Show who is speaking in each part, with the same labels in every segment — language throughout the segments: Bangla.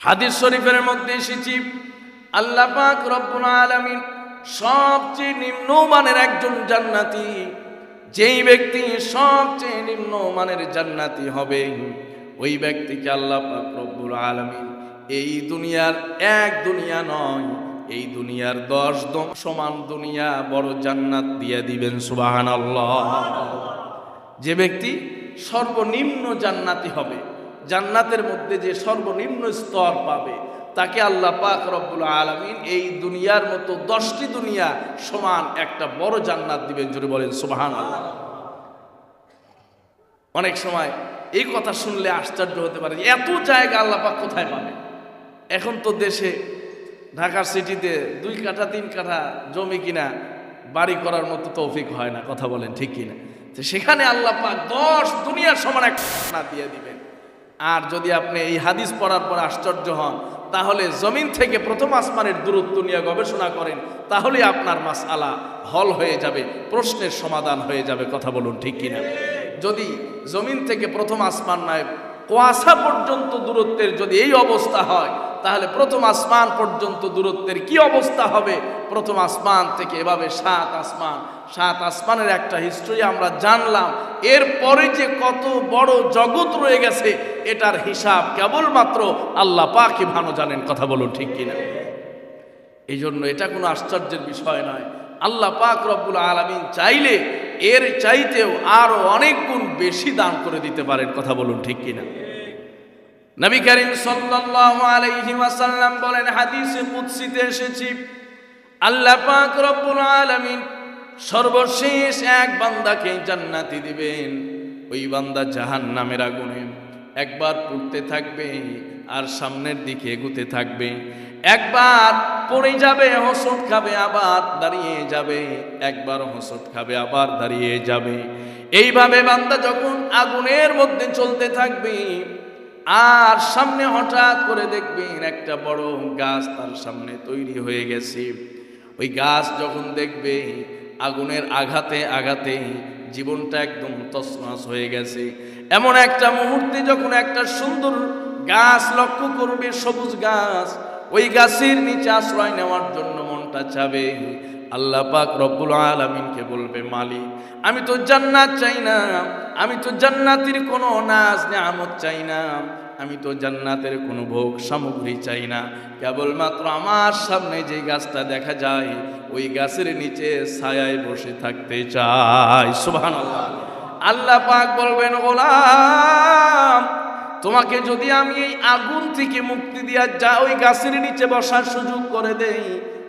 Speaker 1: হাদিস শরীফের মধ্যে এসেছি, আল্লাহ পাক রব্বুল আলামিন সবচেয়ে নিম্নমানের একজন জান্নাতি, যেই ব্যক্তি সবচেয়ে নিম্নমানের জান্নাতি হবে, ওই ব্যক্তিকে আল্লাহ পাক রব্বুল আলামিন এই দুনিয়ার এক দুনিয়া নয়, এই দুনিয়ার দশ দম সমান দুনিয়া বড় জান্নাত দিয়ে দিবেন সুবাহান আল্লাহ যে ব্যক্তি সর্বনিম্ন জান্নাতি হবে জান্নাতের মধ্যে যে সর্বনিম্ন স্তর পাবে, তাকে আল্লাহ পাক রব্বুল আলমিন এই দুনিয়ার মতো দশটি দুনিয়া সমান একটা বড় জান্নাত দিবেন যদি বলেন সুবাহান অনেক সময় এই কথা শুনলে আশ্চর্য হতে পারে এত জায়গা আল্লাহ কোথায় পাবে? এখন তো দেশে, ঢাকার সিটিতে দুই কাঠা, তিন কাঠা জমি কিনা বাড়ি করার মতো তৌফিক হয় না, কথা বলেন ঠিক কিনা? সেখানে আল্লাহ দশ দুনিয়ার সমান একটা দিয়ে দিবেন। আর যদি আপনি এই হাদিস পড়ার পর আশ্চর্য হন, তাহলে জমিন থেকে প্রথম আসমানের দূরত্ব নিয়ে গবেষণা করেন তাহলে আপনার মাস আলা হল হয়ে যাবে, প্রশ্নের সমাধান হয়ে যাবে, কথা বলুন ঠিক কিনা? যদি জমিন থেকে প্রথম আসমান নয়, কুয়াশা পর্যন্ত দূরত্বের যদি এই অবস্থা হয় তাহলে প্রথম আসমান পর্যন্ত দূরত্বের কি অবস্থা হবে? প্রথম আসমান থেকে এভাবে সাত আসমান। সাত আসমানের একটা হিস্ট্রি আমরা জানলাম। এরপরে যে কত বড় জগৎ রয়ে গেছে, এটার হিসাব কেবলমাত্র আল্লাহ পাকি ভালো জানেন, কথা বলুন ঠিক কিনা? এই জন্য এটা কোনো আশ্চর্যের বিষয় নয়। আল্লাহ পাক রব্বুল আলমিন চাইলে এর চাইতেও আরও অনেক গুণ বেশি দান করে দিতে পারেন, কথা বলুন ঠিক কিনা? নবী করিম সাল্লাল্লাহু আলাইহি ওয়াসাল্লাম বলেন, হাদিসে কুদসিতে এসেছি, আল্লাহ পাক রব্বুল আলামিন সর্বশেষ এক বান্দাকে জান্নাতি দিবেন। ওই বান্দা জাহান্নামের আগুনে একবার পড়তে থাকবে আর সামনের দিকে এগুতে থাকবে। একবার পড়ে যাবে হসট খাবে, আবার দাঁড়িয়ে যাবে। একবার হসট খাবে, আবার দাঁড়িয়ে যাবে। এইভাবে বান্দা যখন আগুনের মধ্যে চলতে থাকবে আর সামনে হঠাৎ করে দেখবেন একটা বড় গাছ তার সামনে তৈরি হয়ে গেছে। ওই গাছ যখন দেখবে, আগুনের আঘাতে আঘাতে জীবনটা একদম তসমাস হয়ে গেছে। এমন একটা মুহূর্তে যখন একটা সুন্দর গাছ লক্ষ্য করবে, সবুজ গাছ, ওই গাছের নিচে আশ্রয় নেওয়ার জন্য মনটা চাবে। আল্লাহ পাক রব্বুল আলমিনকে বলবে, মালিক, আমি তো জান্নাত চাই না, আমি তো জান্নাতের কোনো নাজ নেয়ামত চাই না, আমি তো জান্নাতের কোনো ভোগ সামগ্রী চাই না। কেবলমাত্র আমার সামনে যে গাছটা দেখা যায়, ওই গাছের নিচে ছায়ায় বসে থাকতে চাই। সুবহান আল্লাহ পাক বলবেন, গোলাম, তোমাকে যদি আমি এই আগুন থেকে মুক্তি দিয়া যা ওই গাছের নিচে বসার সুযোগ করে দেই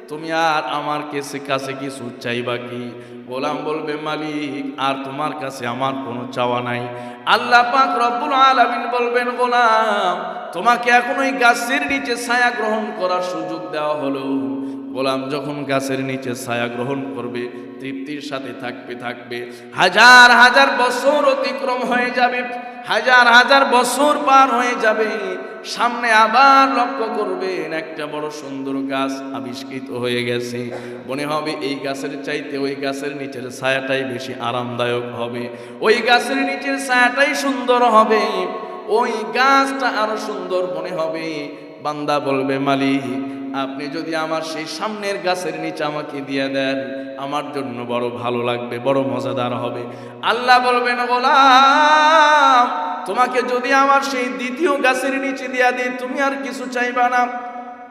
Speaker 1: তুমি আর আমার কাছে কাছে কিছু চাইবা কি? গোলাম বলবে, মালিক, আর তোমার কাছে আমার কোনো চাওয়া নাই। আল্লাহ পাক রব্বুল আলামিন বলবেন, গোলাম, তোমাকে এখন ওই গাছের নিচে ছায়া গ্রহণ করার সুযোগ দেওয়া হলো। গোলাম যখন গাছের নিচে ছায়া গ্রহণ করবে, তৃপ্তির সাথে থাকবে থাকবে। হাজার হাজার বছর অতিক্রম হয়ে যাবে। হাজার হাজার বছর পার হয়ে যাবে। সামনে আবার লক্ষ্য করবেন, একটা বড় সুন্দর গাছ আবিষ্কৃত হয়ে গেছে। মনে হবে এই গাছের চাইতে ওই গাছের নিচের ছায়াটাই বেশি আরামদায়ক হবে। ওই গাছের নিচের ছায়াটাই সুন্দর হবে। ওই গাছটা আরও সুন্দর মনে হবে। বান্দা বলবে, মালিক, আপনি যদি আমার সেই সামনের গাছের নিচে আমাকে দিয়ে দেন, আমার জন্য বড় ভালো লাগবে, বড় মজাদার হবে। আল্লাহ বলবেন গোলাম তোমাকে যদি আমার সেই দ্বিতীয় গাছের নিচে দিয়া দিই, তুমি আর কিছু চাইবা না।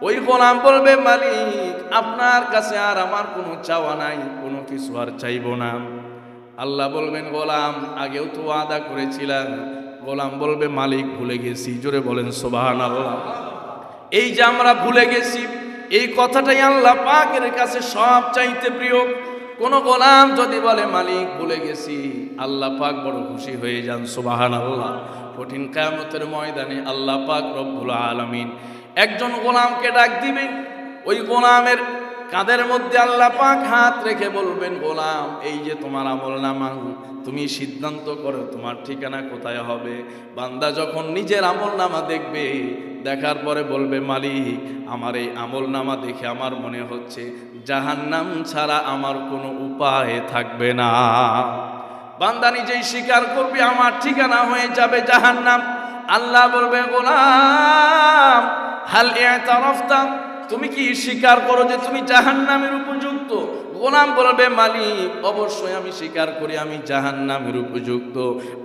Speaker 1: ওই গোলাম বলবে, মালিক, আপনার কাছে আর আমার কোনো চাওয়া নাই, কোনো কিছু আর চাইব না। আল্লাহ বলবেন, গোলাম, আগেও তো আদা করেছিলাম। গোলাম বলবে, মালিক, ভুলে গেছি। জোরে বলেন সোবাহান আল্লাহ এই যে আমরা ভুলে গেছি, এই কথাটাই আল্লাহ পাকের কাছে সব চাইতে প্রিয়। কোন গোলাম যদি বলে, মালিক, ভুলে গেছি। আল্লাহ পাক বড় খুশি হয়ে যান সুবাহান আল্লাহ কঠিন কায়ামতের ময়দানে আল্লাহ পাক রব্বুল আলমিন একজন গোলামকে ডাক দিবেন। ওই গোলামের কাদের মধ্যে আল্লাহ পাক হাত রেখে বলবেন, গোলাম, এই যে তোমার আমল নামা, তুমি সিদ্ধান্ত করো তোমার ঠিকানা কোথায় হবে? বান্দা যখন নিজের আমল নামা দেখবে, দেখার পরে বলবে, মালিক, আমার এই আমল নামা দেখে আমার মনে হচ্ছে জাহান্নাম ছাড়া আমার কোনো উপায় থাকবে না। বান্দা নিজেই স্বীকার করবে, আমার ঠিকানা হয়ে যাবে জাহান্নাম। আল্লাহ বলবে, গোলাম, হাল এতারফতাম তুমি কি স্বীকার করো যে তুমি জাহান নামের উপযুক্ত? গোলাম বলবে, মালিক, অবশ্যই আমি স্বীকার করি, আমি জাহান্নামের উপযুক্ত।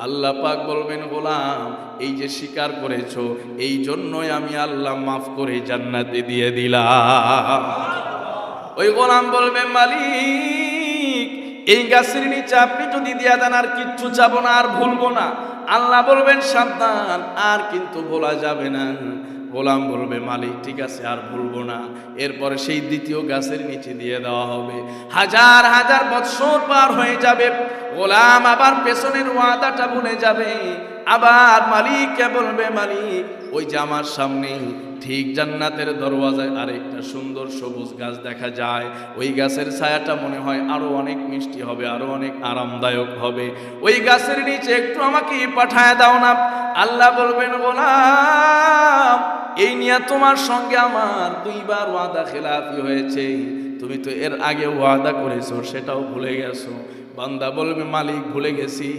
Speaker 1: আল্লাহ পাক বলবেন, গোলাম, এই যে স্বীকার করেছ, এই জন্যই আমি আল্লাহ মাফ করে জান্নাতে দিয়ে দিলাম। ওই গোলাম বলবে, মালিক, এই গাছের নিচে আপনি যদি দিয়া দেন, আর কিচ্ছু চাবো না, আর ভুলবো না। আল্লাহ বলবেন, সাবধান, আর কিন্তু বলা যাবে না। গোলাম বলবে, মালিক, ঠিক আছে, আর ভুলবো না। এরপরে সেই দ্বিতীয় গাছের নিচে দিয়ে দেওয়া হবে। হাজার হাজার বৎসর পার হয়ে যাবে। গোলাম আবার পেছনের ওয়াদাটা ভুলে যাবে। আবার মালিককে বলবে, মালিক, ওই যে আমার সামনে ঠিক জান্নাতের দরওয়াজায় আরেকটা সুন্দর সবুজ গাছ দেখা যায়। ওই গাছের ছায়াটা মনে হয় আরও অনেক মিষ্টি হবে, আরও অনেক আরামদায়ক হবে। ওই গাছের নিচে একটু আমাকে পাঠায় দাও না। আল্লাহ বলবেন, গোলাম, এই নিয়ে তোমার সঙ্গে আমার দুইবার ওয়াদা খেলাফি হয়েছে। তুমি তো এর আগে ওয়াদা করেছ, সেটাও ভুলে গেছো। বান্দা বলবে, মালিক, ভুলে গেছি।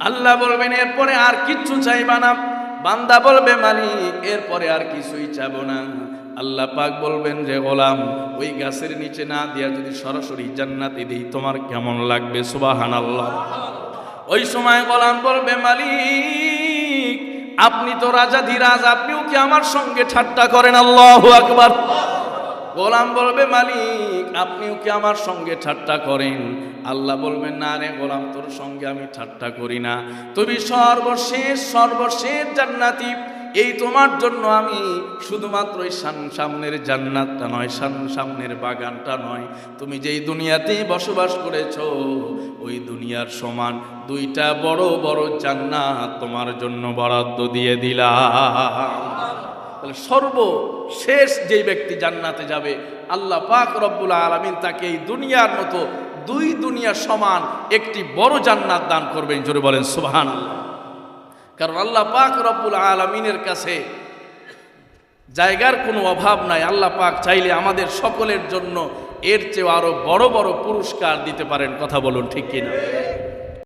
Speaker 1: আল্লাহ বলবেন, এরপরে আর কিচ্ছু চাইবা না। বান্দা বলবে, মালিক, এরপরে আর কিছুই চাবো না। আল্লাহ পাক বলবেন যে, গোলাম, ওই গাছের নিচে না দিয়া যদি সরাসরি জান্নাতে দিই, তোমার কেমন লাগবে? সুবাহান আল্লাহ ওই সময় গোলাম বলবে, মালিক, আপনি তো রাজা ধীরাজ, আপনিও কি আমার সঙ্গে ঠাট্টা করেন? আল্লাহ আকবার। গোলাম বলবে, মালিক, আপনিও কি আমার সঙ্গে ঠাট্টা করেন? আল্লাহ বলবেন, না রে গোলাম, তোর সঙ্গে আমি ঠাট্টা করি না। তুমি সর্বশেষ সর্বশেষ জান্নাতি। এই তোমার জন্য আমি শুধুমাত্র এই সামনের জান্নাতটা নয় সান- সামনের বাগানটা নয়। তুমি যেই দুনিয়াতেই বসবাস করেছ, ওই দুনিয়ার সমান দুইটা বড় বড় জান্নাত তোমার জন্য বরাদ্দ দিয়ে দিলাম। তাহলে সর্বশেষ যেই ব্যক্তি জান্নাতে যাবে, আল্লাহ পাক রব্বুল আলমিন তাকে এই দুনিয়ার মতো দুই দুনিয়া সমান একটি বড় জান্নাত দান করবেন। জোরে বলেন সুবহান আল্লাহ কারণ আল্লাহ পাক রব্বুল আলমিনের কাছে জায়গার কোনো অভাব নাই। আল্লাহ পাক চাইলে আমাদের সকলের জন্য এর চেয়ে আরও বড় বড় পুরস্কার দিতে পারেন। কথা বলুন ঠিক কিনা?